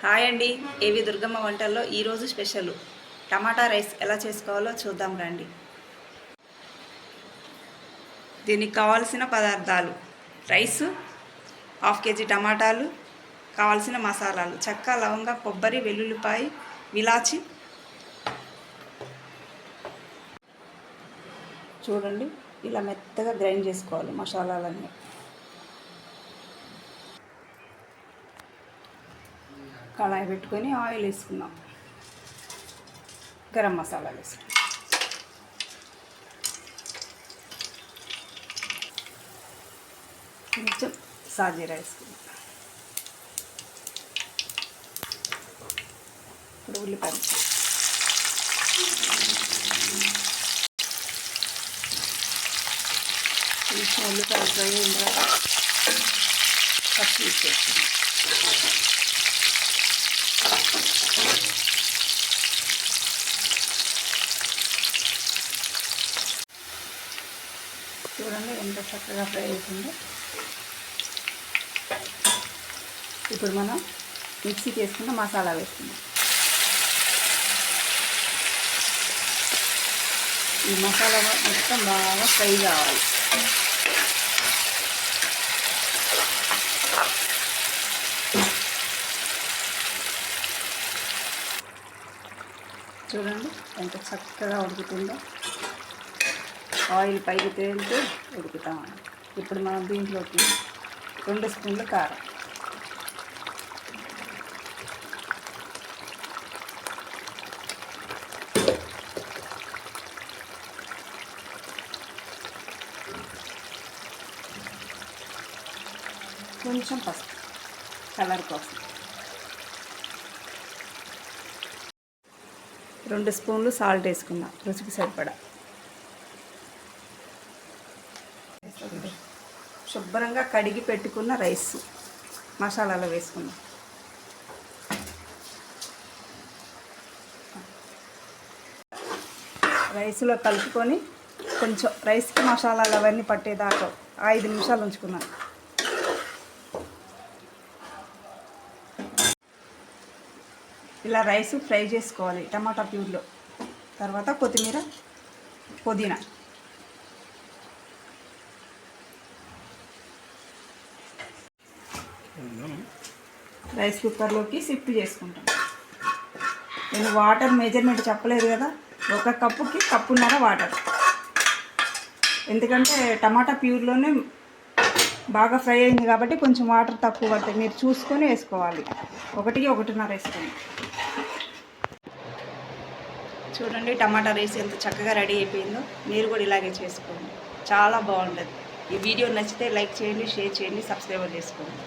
Hi అండి ఏవి దుర్గమ్మ వంటల్లో ఈరోజు స్పెషల్. టమాటా రైస్ ఎలా చేసుకోవాలో చూద్దాం రండి. దీనికి కావాల్సిన పదార్థాలు రైస్ హాఫ్ కేజీ టమాటాలు కావాల్సిన మసాలాలు చెక్క లవంగ కొబ్బరి వెల్లుల్లిపాయ విలాచి. చూడండి ఇలా మెత్తగా గ్రైండ్ చేసుకోవాలి మసాలాలన్నీ. కళాయి పెట్టుకొని ఆయిల్ వేసుకున్నాం. గరం మసాలా వేసుకున్నాం. కొంచెం సాజీరా వేసుకున్నాం. ఇప్పుడు ఉల్లిపాయ కొంచెం ఉల్లిపాయ ఫ్రై అయిన తర్వాత పచ్చి చూడండి ఎంత చక్కగా ఫ్రై అవుతుందో. ఇప్పుడు మనం మిక్సీకి వేసుకున్న మసాలా వేసుకుందాం. ఈ మసాలా మొత్తం బాగా ఫ్రై కావాలి. చూడండి ఎంత చక్కగా ఉడుకుతుందో. ఆయిల్ పైకి తేలితే ఉడుకుతాం. ఇప్పుడు మనం దీంట్లోకి రెండు స్పూన్లు కారం. కొంచెం పసుపు కలర్ కోసం. రెండు స్పూన్లు సాల్ట్ వేసుకుందాం రుచికి సరిపడా. శుభ్రంగా కడిగి పెట్టుకున్న రైస్ మసాలాలో వేసుకుందాం. రైస్లో కలుపుకొని కొంచెం రైస్కి మసాలాలు అవన్నీ పట్టేదాకా ఐదు నిమిషాలు ఉంచుకున్నాను ఇలా రైస్ ఫ్రై చేసుకోవాలి టమాటా ప్యూర్లో. తర్వాత కొత్తిమీర పుదీనా. రైస్ కుక్కర్లోకి షిఫ్ట్ చేసుకుంటాం. నేను వాటర్ మెజర్మెంట్ చెప్పలేదు కదా ఒక కప్పుకి కప్పున్నర వాటర్. ఎందుకంటే టమాటా ప్యూర్లోనే బాగా ఫ్రై అయింది కాబట్టి కొంచెం వాటర్ తక్కువ పడతాయి. మీరు చూసుకొని వేసుకోవాలి. ఒకటికి ఒకటిన్నర వేసుకోండి. చూడండి టమాటా రైస్ ఎంత చక్కగా రెడీ అయిపోయిందో. మీరు కూడా ఇలాగే చేసుకోండి. చాలా బాగుంటుంది. ఈ వీడియో నచ్చితే లైక్ చేయండి షేర్ చేయండి సబ్స్క్రైబ్ చేసుకోండి.